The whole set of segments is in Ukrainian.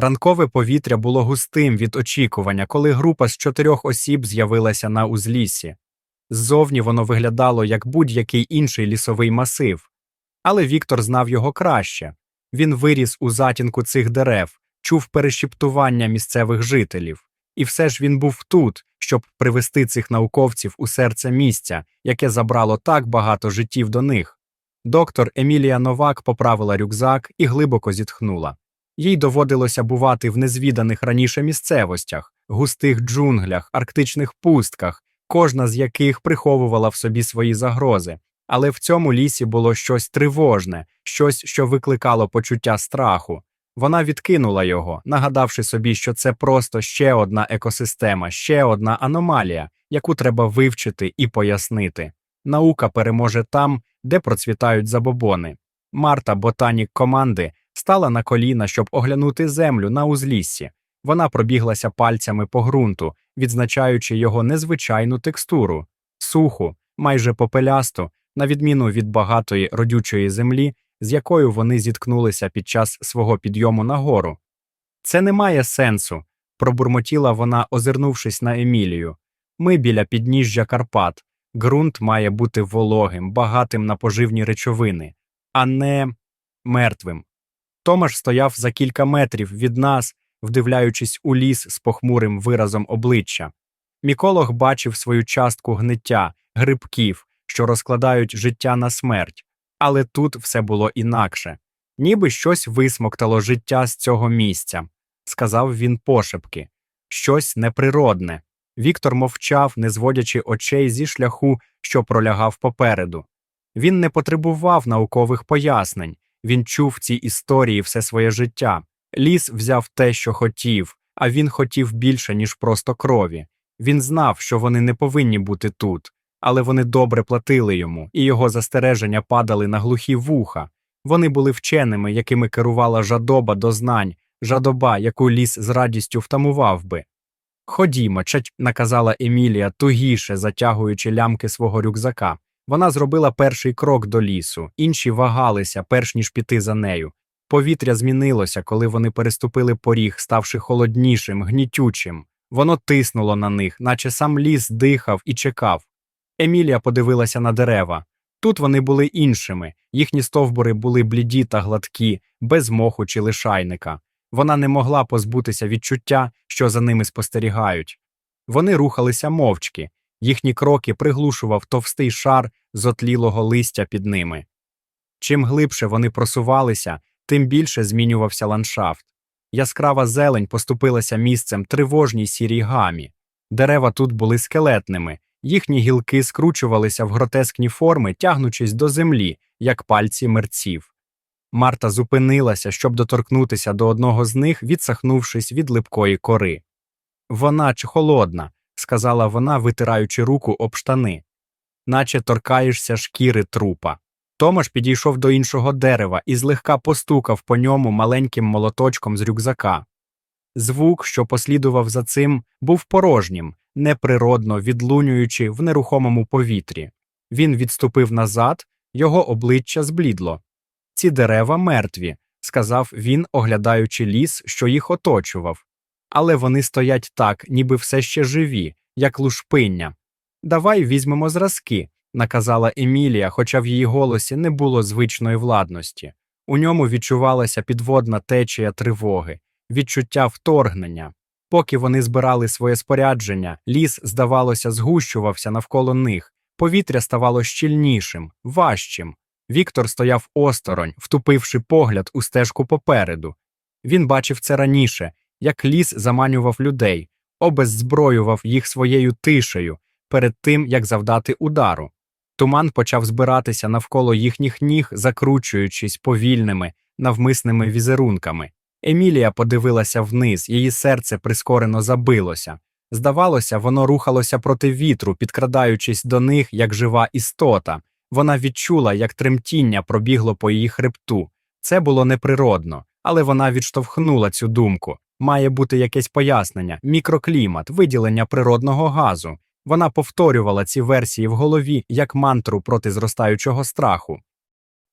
Ранкове повітря було густим від очікування, коли група з чотирьох осіб з'явилася на узліссі. Ззовні воно виглядало як будь-який інший лісовий масив. Але Віктор знав його краще. Він виріс у затінку цих дерев, чув перешіптування місцевих жителів. І все ж він був тут, щоб привести цих науковців у серце місця, яке забрало так багато життів до них. Доктор Емілія Новак поправила рюкзак і глибоко зітхнула. Їй доводилося бувати в незвіданих раніше місцевостях, густих джунглях, арктичних пустках, кожна з яких приховувала в собі свої загрози. Але в цьому лісі було щось тривожне, щось, що викликало почуття страху. Вона відкинула його, нагадавши собі, що це просто ще одна екосистема, ще одна аномалія, яку треба вивчити і пояснити. Наука переможе там, де процвітають забобони. Марта, ботанік команди, стала на коліна, щоб оглянути землю на узліссі. Вона пробіглася пальцями по ґрунту, відзначаючи його незвичайну текстуру, суху, майже попелясту, на відміну від багатої родючої землі, з якою вони зіткнулися під час свого підйому нагору. Це не має сенсу, пробурмотіла вона, озирнувшись на Емілію. Ми біля підніжжя Карпат. Ґрунт має бути вологим, багатим на поживні речовини, а не мертвим. Томаш стояв за кілька метрів від нас, вдивляючись у ліс з похмурим виразом обличчя. Міколог бачив свою частку гниття, грибків, що розкладають життя на смерть. Але тут все було інакше. Ніби щось висмоктало життя з цього місця, сказав він пошепки. Щось неприродне. Віктор мовчав, не зводячи очей зі шляху, що пролягав попереду. Він не потребував наукових пояснень, він чув ці історії все своє життя. Ліс взяв те, що хотів, а він хотів більше, ніж просто крові. Він знав, що вони не повинні бути тут, але вони добре платили йому, і його застереження падали на глухі вуха. Вони були вченими, якими керувала жадоба до знань, жадоба, яку ліс з радістю втамував би. Ходімо, чать, наказала Емілія, тугіше затягуючи лямки свого рюкзака. Вона зробила перший крок до лісу, інші вагалися, перш ніж піти за нею. Повітря змінилося, коли вони переступили поріг, ставши холоднішим, гнітючим. Воно тиснуло на них, наче сам ліс дихав і чекав. Емілія подивилася на дерева. Тут вони були іншими, їхні стовбури були бліді та гладкі, без моху чи лишайника. Вона не могла позбутися відчуття, що за ними спостерігають. Вони рухалися мовчки, їхні кроки приглушував товстий шар зотлілого листя під ними. Чим глибше вони просувалися, тим більше змінювався ландшафт. Яскрава зелень поступилася місцем тривожній сірій гамі. Дерева тут були скелетними, їхні гілки скручувалися в гротескні форми, тягнучись до землі, як пальці мерців. Марта зупинилася, щоб доторкнутися до одного з них, відсахнувшись від липкої кори. Вона чи холодна, сказала вона, витираючи руку об штани, наче торкаєшся шкіри трупа. Томаш підійшов до іншого дерева і злегка постукав по ньому маленьким молоточком з рюкзака. Звук, що послідував за цим, був порожнім, неприродно відлунюючи в нерухомому повітрі. Він відступив назад, його обличчя зблідло. Ці дерева мертві, сказав він, оглядаючи ліс, що їх оточував. Але вони стоять так, ніби все ще живі, як лушпиння. Давай візьмемо зразки, наказала Емілія, хоча в її голосі не було звичної владності. У ньому відчувалася підводна течія тривоги, відчуття вторгнення. Поки вони збирали своє спорядження, ліс, здавалося, згущувався навколо них, повітря ставало щільнішим, важчим. Віктор стояв осторонь, втупивши погляд у стежку попереду. Він бачив це раніше, як ліс заманював людей, обеззброював їх своєю тишею перед тим, як завдати удару. Туман почав збиратися навколо їхніх ніг, закручуючись повільними, навмисними візерунками. Емілія подивилася вниз, її серце прискорено забилося. Здавалося, воно рухалося проти вітру, підкрадаючись до них, як жива істота. Вона відчула, як тремтіння пробігло по її хребту. Це було неприродно, але вона відштовхнула цю думку. Має бути якесь пояснення, мікроклімат, виділення природного газу. Вона повторювала ці версії в голові як мантру проти зростаючого страху.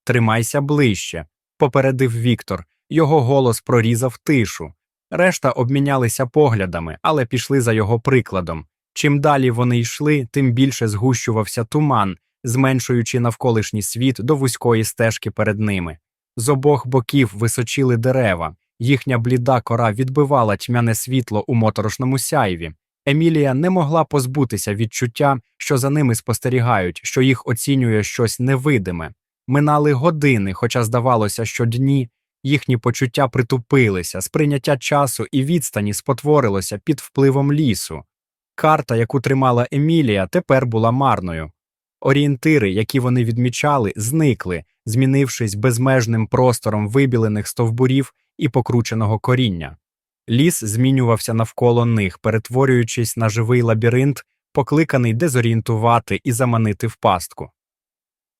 Тримайся ближче, попередив Віктор. Його голос прорізав тишу. Решта обмінялися поглядами, але пішли за його прикладом. Чим далі вони йшли, тим більше згущувався туман, зменшуючи навколишній світ до вузької стежки перед ними. З обох боків височили дерева, їхня бліда кора відбивала тьмяне світло у моторошному сяйві. Емілія не могла позбутися відчуття, що за ними спостерігають, що їх оцінює щось невидиме. Минали години, хоча здавалося, що дні їхні почуття притупилися, сприйняття часу і відстані спотворилося під впливом лісу. Карта, яку тримала Емілія, тепер була марною. Орієнтири, які вони відмічали, зникли, змінившись безмежним простором вибілених стовбурів і покрученого коріння. Ліс змінювався навколо них, перетворюючись на живий лабіринт, покликаний дезорієнтувати і заманити в пастку.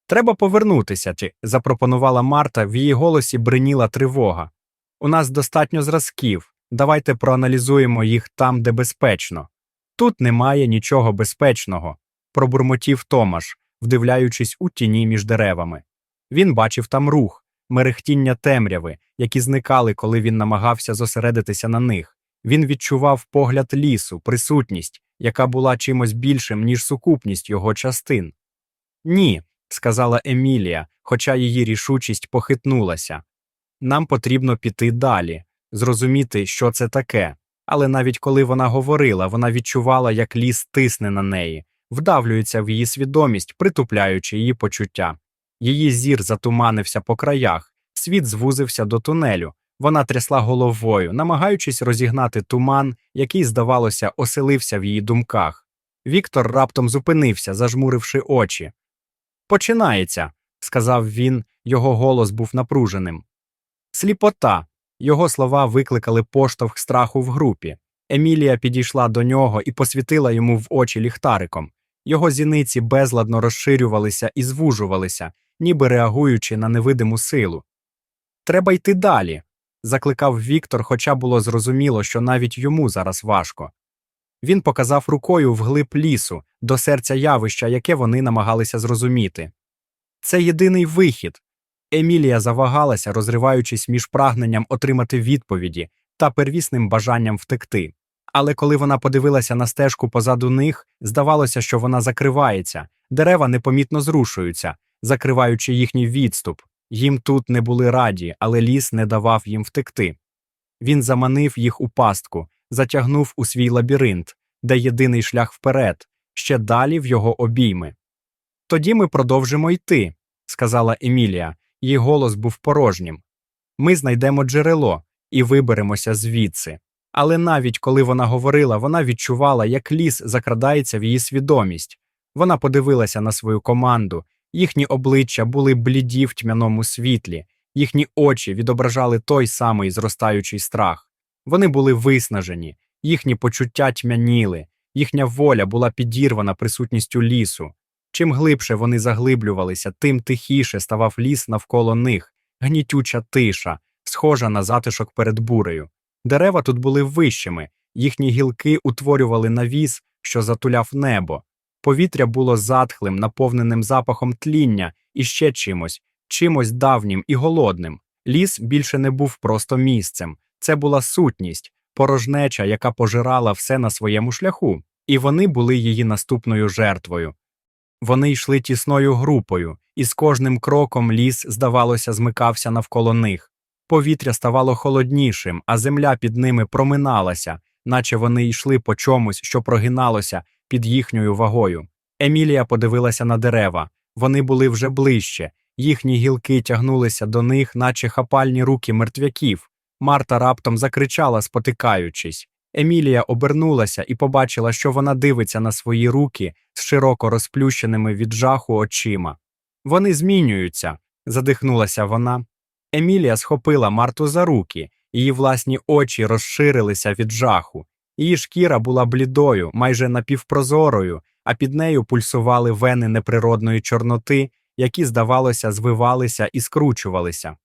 Треба повернутися, чи запропонувала Марта, в її голосі бриніла тривога. У нас достатньо зразків. Давайте проаналізуємо їх там, де безпечно. Тут немає нічого безпечного, пробурмотів Томаш, вдивляючись у тіні між деревами. Він бачив там рух, мерехтіння темряви, які зникали, коли він намагався зосередитися на них. Він відчував погляд лісу, присутність, яка була чимось більшим, ніж сукупність його частин. Ні, сказала Емілія, хоча її рішучість похитнулася. Нам потрібно піти далі, зрозуміти, що це таке. Але навіть коли вона говорила, вона відчувала, як ліс тисне на неї, вдавлюється в її свідомість, притупляючи її почуття. Її зір затуманився по краях, світ звузився до тунелю. Вона трясла головою, намагаючись розігнати туман, який, здавалося, оселився в її думках. Віктор раптом зупинився, зажмуривши очі. Починається, сказав він, його голос був напруженим. Сліпота. Його слова викликали поштовх страху в групі. Емілія підійшла до нього і посвітила йому в очі ліхтариком. Його зіниці безладно розширювалися і звужувалися, ніби реагуючи на невидиму силу. Треба йти далі, закликав Віктор, хоча було зрозуміло, що навіть йому зараз важко. Він показав рукою вглиб лісу, до серця явища, яке вони намагалися зрозуміти. Це єдиний вихід. Емілія завагалася, розриваючись між прагненням отримати відповіді та первісним бажанням втекти. Але коли вона подивилася на стежку позаду них, здавалося, що вона закривається, дерева непомітно зрушуються, закриваючи їхній відступ. Їм тут не були раді, але ліс не давав їм втекти. Він заманив їх у пастку, затягнув у свій лабіринт, де єдиний шлях вперед, ще далі в його обійми. Тоді ми продовжимо йти, сказала Емілія, її голос був порожнім. Ми знайдемо джерело і виберемося звідси. Але навіть коли вона говорила, вона відчувала, як ліс закрадається в її свідомість. Вона подивилася на свою команду, їхні обличчя були бліді в тьмяному світлі, їхні очі відображали той самий зростаючий страх. Вони були виснажені, їхні почуття тьмяніли, їхня воля була підірвана присутністю лісу. Чим глибше вони заглиблювалися, тим тихіше ставав ліс навколо них, гнітюча тиша, схожа на затишок перед бурею. Дерева тут були вищими, їхні гілки утворювали навіс, що затуляв небо. Повітря було затхлим, наповненим запахом тління і ще чимось, чимось давнім і голодним. Ліс більше не був просто місцем, це була сутність, порожнеча, яка пожирала все на своєму шляху, і вони були її наступною жертвою. Вони йшли тісною групою, і з кожним кроком ліс, здавалося, змикався навколо них. Повітря ставало холоднішим, а земля під ними проминалася, наче вони йшли по чомусь, що прогиналося під їхньою вагою. Емілія подивилася на дерева. Вони були вже ближче, їхні гілки тягнулися до них, наче хапальні руки мертвяків. Марта раптом закричала, спотикаючись. Емілія обернулася і побачила, що вона дивиться на свої руки з широко розплющеними від жаху очима. Вони змінюються, задихнулася вона. Емілія схопила Марту за руки, її власні очі розширилися від жаху. Її шкіра була блідою, майже напівпрозорою, а під нею пульсували вени неприродної чорноти, які, здавалося, звивалися і скручувалися.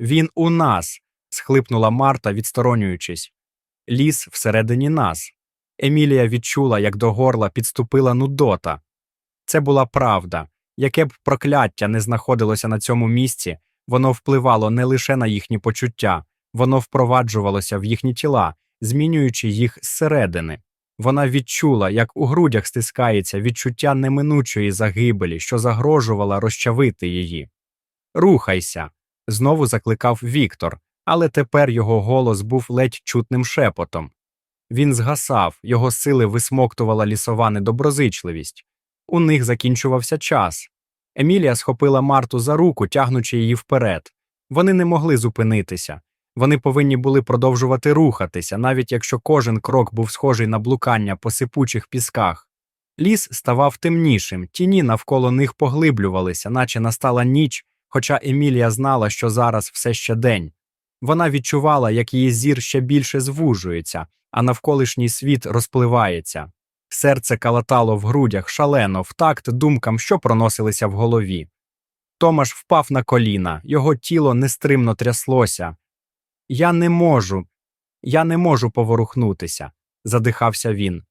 Він у нас. схлипнула Марта, відсторонюючись. Ліс всередині нас. Емілія відчула, як до горла підступила нудота. Це була правда. Яке б прокляття не знаходилося на цьому місці, воно впливало не лише на їхні почуття, Воно впроваджувалося в їхні тіла, змінюючи їх зсередини. Вона відчула, як у грудях стискається відчуття неминучої загибелі, що загрожувала розчавити її. Рухайся. знову закликав Віктор, але тепер його голос був ледь чутним шепотом. Він згасав, його сили висмоктувала лісова недоброзичливість. У них закінчувався час. Емілія схопила Марту за руку, тягнучи її вперед. Вони не могли зупинитися. Вони повинні були продовжувати рухатися, навіть якщо кожен крок був схожий на блукання по сипучих пісках. Ліс ставав темнішим, тіні навколо них поглиблювалися, наче настала ніч, хоча Емілія знала, що зараз все ще день. Вона відчувала, як її зір ще більше звужується, а навколишній світ розпливається. Серце калатало в грудях шалено, в такт думкам, що проносилися в голові. Томаш впав на коліна, його тіло нестримно тряслося. Я не можу, я не можу поворухнутися, задихався він.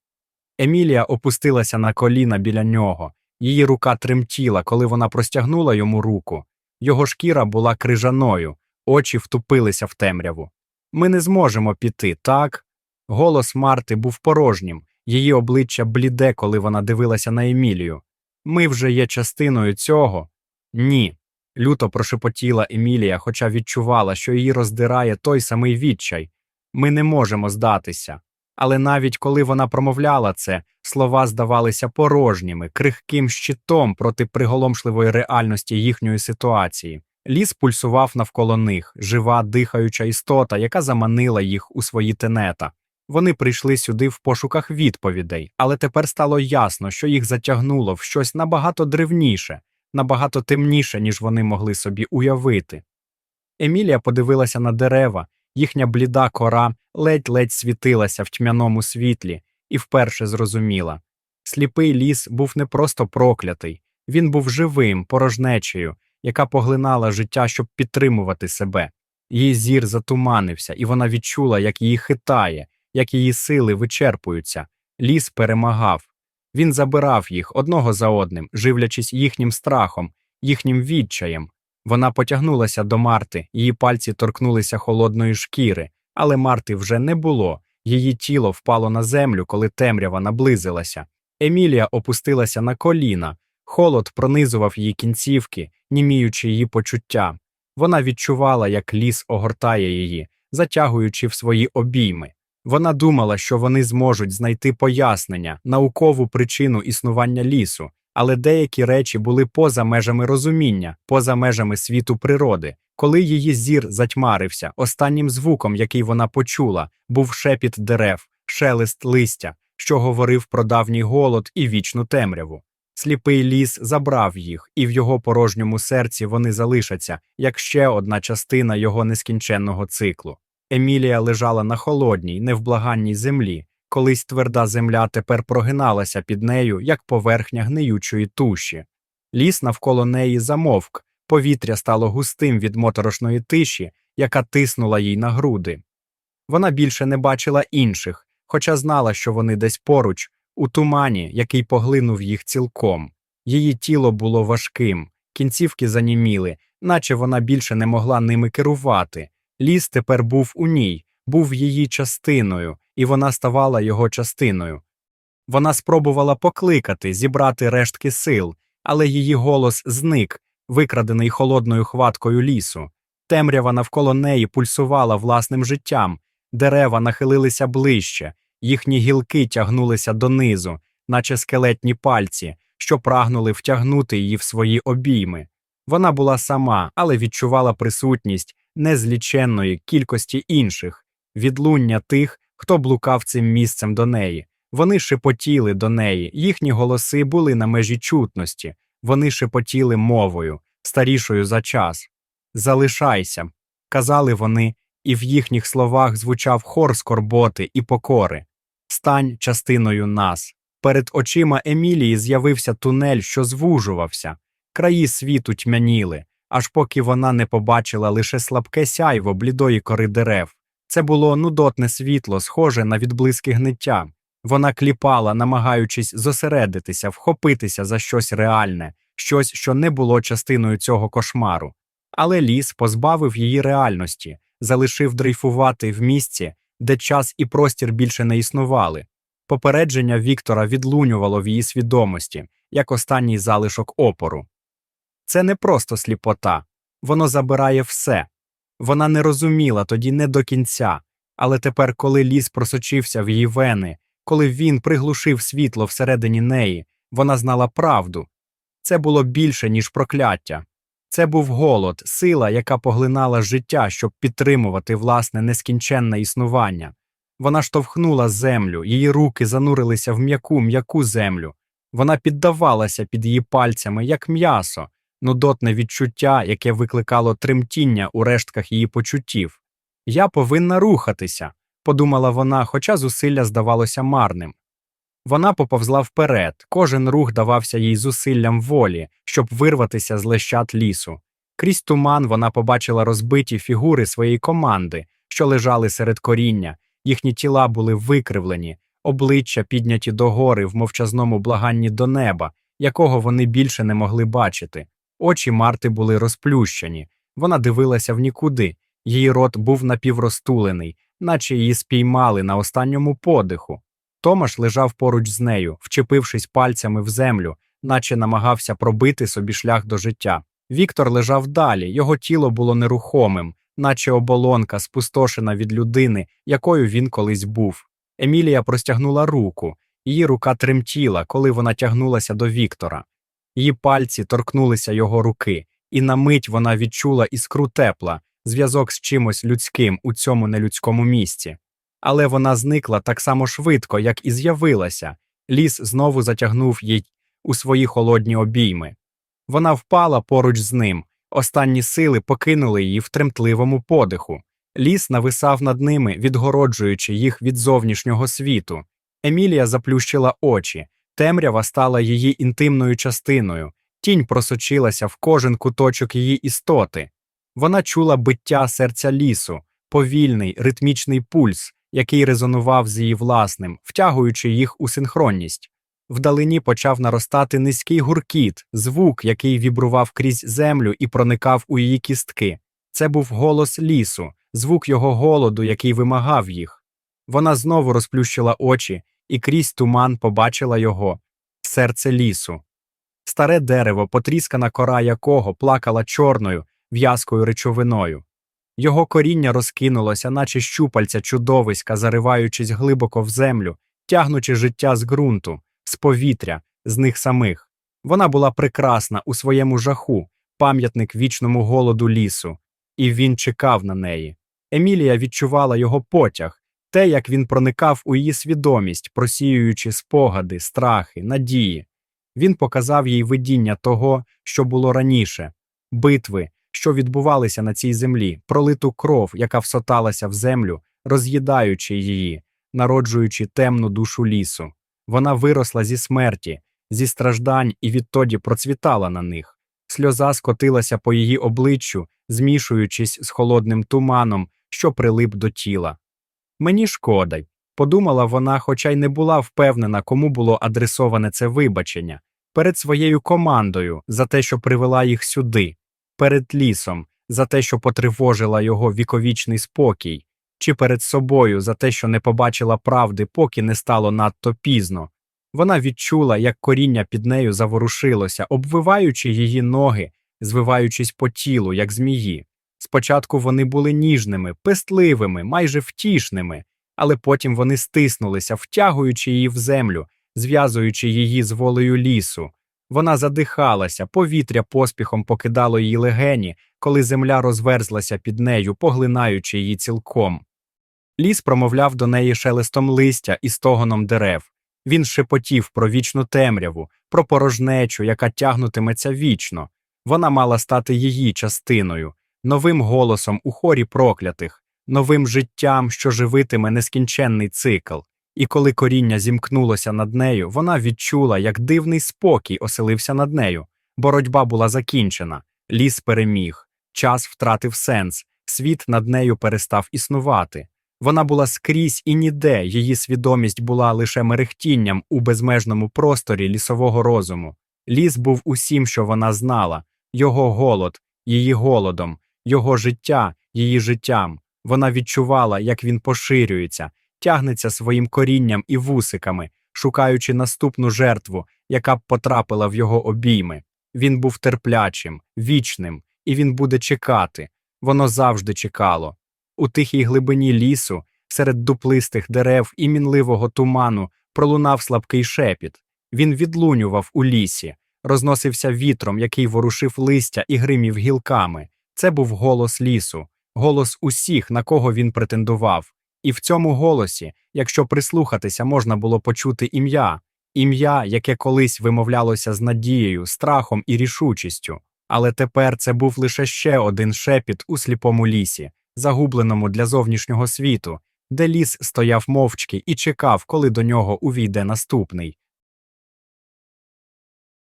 Емілія опустилася на коліна біля нього. Її рука тремтіла, коли вона простягнула йому руку. Його шкіра була крижаною, очі втупилися в темряву. Ми не зможемо піти, так? Голос Марти був порожнім, її обличчя бліде, коли вона дивилася на Емілію. Ми вже є частиною цього. Ні. Люто прошепотіла Емілія, хоча відчувала, що її роздирає той самий відчай. Ми не можемо здатися. Але навіть коли вона промовляла це, слова здавалися порожніми, крихким щитом проти приголомшливої реальності їхньої ситуації. Ліс пульсував навколо них, жива, дихаюча істота, яка заманила їх у свої тенета. Вони прийшли сюди в пошуках відповідей, але тепер стало ясно, що їх затягнуло в щось набагато древніше, набагато темніше, ніж вони могли собі уявити. Емілія подивилася на дерева, їхня бліда кора ледь-ледь світилася в тьмяному світлі, і вперше зрозуміла сліпий ліс був не просто проклятий, він був живим, порожнечею, яка поглинала життя, щоб підтримувати себе. Її зір затуманився, і вона відчула, як її хитає, як її сили вичерпуються. Ліс перемагав. Він забирав їх одного за одним, живлячись їхнім страхом, їхнім відчаєм. Вона потягнулася до Марти, її пальці торкнулися холодної шкіри, але Марти вже не було. Її тіло впало на землю, коли темрява наблизилася. Емілія опустилася на коліна, холод пронизував її кінцівки, німіючи її почуття. Вона відчувала, як ліс огортає її, затягуючи в свої обійми. Вона думала, що вони зможуть знайти пояснення, наукову причину існування лісу, але деякі речі були поза межами розуміння, поза межами світу природи. Коли її зір затьмарився, останнім звуком, який вона почула, був шепіт дерев, шелест листя, що говорив про давній голод і вічну темряву. Сліпий ліс забрав їх, і в його порожньому серці вони залишаться як ще одна частина його нескінченного циклу. Емілія лежала на холодній, невблаганній землі. Колись тверда земля тепер прогиналася під нею, як поверхня гниючої туші. Ліс навколо неї замовк, повітря стало густим від моторошної тиші, яка тиснула їй на груди. Вона більше не бачила інших, хоча знала, що вони десь поруч, у тумані, який поглинув їх цілком. Її тіло було важким, кінцівки заніміли, наче вона більше не могла ними керувати. Ліс тепер був у ній, був її частиною, і вона ставала його частиною. Вона спробувала покликати, зібрати рештки сил, але її голос зник, викрадений холодною хваткою лісу. Темрява навколо неї пульсувала власним життям, дерева нахилилися ближче, їхні гілки тягнулися донизу, наче скелетні пальці, що прагнули втягнути її в свої обійми. Вона була сама, але відчувала присутність незліченної кількості інших, відлуння тих, хто блукав цим місцем до неї. Вони шепотіли до неї, їхні голоси були на межі чутності, вони шепотіли мовою, старішою за час. Залишайся, казали вони, і в їхніх словах звучав хор скорботи і покори. Стань частиною нас. Перед очима Емілії з'явився тунель, що звужувався, краї світу тьмяніли, аж поки вона не побачила лише слабке сяйво блідої кори дерев. Це було нудотне світло, схоже на відблиски гниття. Вона кліпала, намагаючись зосередитися, вхопитися за щось реальне, щось, що не було частиною цього кошмару. Але ліс позбавив її реальності, залишив дрейфувати в місці, де час і простір більше не існували. Попередження Віктора відлунювало в її свідомості, як останній залишок опору. Це не просто сліпота, воно забирає все. Вона не розуміла тоді не до кінця, але тепер, коли ліс просочився в її вени, коли він приглушив світло всередині неї, вона знала правду. Це було більше, ніж прокляття. Це був голод, сила, яка поглинала життя, щоб підтримувати власне нескінченне існування. Вона штовхнула землю, її руки занурилися в м'яку м'яку землю. Вона піддавалася під її пальцями, як м'ясо, нудотне відчуття, яке викликало тремтіння у рештках її почуттів. Я повинна рухатися, подумала вона, хоча зусилля здавалося марним. Вона поповзла вперед, кожен рух давався їй зусиллям волі, щоб вирватися з лещат лісу. Крізь туман вона побачила розбиті фігури своєї команди, що лежали серед коріння, їхні тіла були викривлені, обличчя підняті догори в мовчазному благанні до неба, якого вони більше не могли бачити. Очі Марти були розплющені, вона дивилася в нікуди, її рот був напівростулений, наче її спіймали на останньому подиху. Томаш лежав поруч з нею, вчепившись пальцями в землю, наче намагався пробити собі шлях до життя. Віктор лежав далі, його тіло було нерухомим, наче оболонка, спустошена від людини, якою він колись був. Емілія простягнула руку, її рука тремтіла, коли вона тягнулася до Віктора. Її пальці торкнулися його руки, і на мить вона відчула іскру тепла, зв'язок з чимось людським у цьому нелюдському місці. Але вона зникла так само швидко, як і з'явилася. Ліс знову затягнув їй у свої холодні обійми. Вона впала поруч з ним. Останні сили покинули її в тремтливому подиху. Ліс нависав над ними, відгороджуючи їх від зовнішнього світу. Емілія заплющила очі, темрява стала її інтимною частиною, тінь просочилася в кожен куточок її істоти. Вона чула биття серця лісу, повільний, ритмічний пульс, який резонував з її власним, втягуючи їх у синхронність. Вдалині почав наростати низький гуркіт, звук, який вібрував крізь землю і проникав у її кістки. Це був голос лісу, звук його голоду, який вимагав їх. Вона знову розплющила очі і крізь туман побачила його серце лісу. Старе дерево, потріскана кора якого плакала чорною, в'язкою речовиною. Його коріння розкинулося, наче щупальця чудовиська, зариваючись глибоко в землю, тягнучи життя з ґрунту, з повітря, з них самих. Вона була прекрасна у своєму жаху, пам'ятник вічному голоду лісу, і він чекав на неї. Емілія відчувала його потяг, те, як він проникав у її свідомість, просіюючи спогади, страхи, надії. Він показав їй видіння того, що було раніше, битви, що відбувалися на цій землі, пролиту кров, яка всоталася в землю, роз'їдаючи її, народжуючи темну душу лісу. Вона виросла зі смерті, зі страждань і відтоді процвітала на них. Сльоза скотилася по її обличчю, змішуючись з холодним туманом, що прилип до тіла. Мені шкода, подумала вона, хоча й не була впевнена, кому було адресоване це вибачення, перед своєю командою за те, що привела їх сюди, перед лісом, за те, що потривожила його віковічний спокій, чи перед собою за те, що не побачила правди, поки не стало надто пізно. Вона відчула, як коріння під нею заворушилося, обвиваючи її ноги, звиваючись по тілу, як змії. Спочатку вони були ніжними, пестливими, майже втішними, але потім вони стиснулися, втягуючи її в землю, зв'язуючи її з волею лісу. Вона задихалася, повітря поспіхом покидало її легені, коли земля розверзлася під нею, поглинаючи її цілком. Ліс промовляв до неї шелестом листя і стогоном дерев. Він шепотів про вічну темряву, про порожнечу, яка тягнутиметься вічно. Вона мала стати її частиною, новим голосом у хорі проклятих, новим життям, що живитиме нескінченний цикл. І коли коріння зімкнулося над нею, вона відчула, як дивний спокій оселився над нею. Боротьба була закінчена, ліс переміг, час втратив сенс, світ над нею перестав існувати. Вона була скрізь і ніде, її свідомість була лише мерехтінням у безмежному просторі лісового розуму. Ліс був усім, що вона знала, його голод, її голодом, його життя, її життям. Вона відчувала, як він поширюється, тягнеться своїм корінням і вусиками, шукаючи наступну жертву, яка б потрапила в його обійми. Він був терплячим, вічним, і він буде чекати. Воно завжди чекало. У тихій глибині лісу, серед дуплистих дерев і мінливого туману, пролунав слабкий шепіт. Він відлунював у лісі, розносився вітром, який ворушив листя і гримів гілками. Це був голос лісу, голос усіх, на кого він претендував. І в цьому голосі, якщо прислухатися, можна було почути ім'я, ім'я, яке колись вимовлялося з надією, страхом і рішучістю. Але тепер це був лише ще один шепіт у сліпому лісі, загубленому для зовнішнього світу, де ліс стояв мовчки і чекав, коли до нього увійде наступний.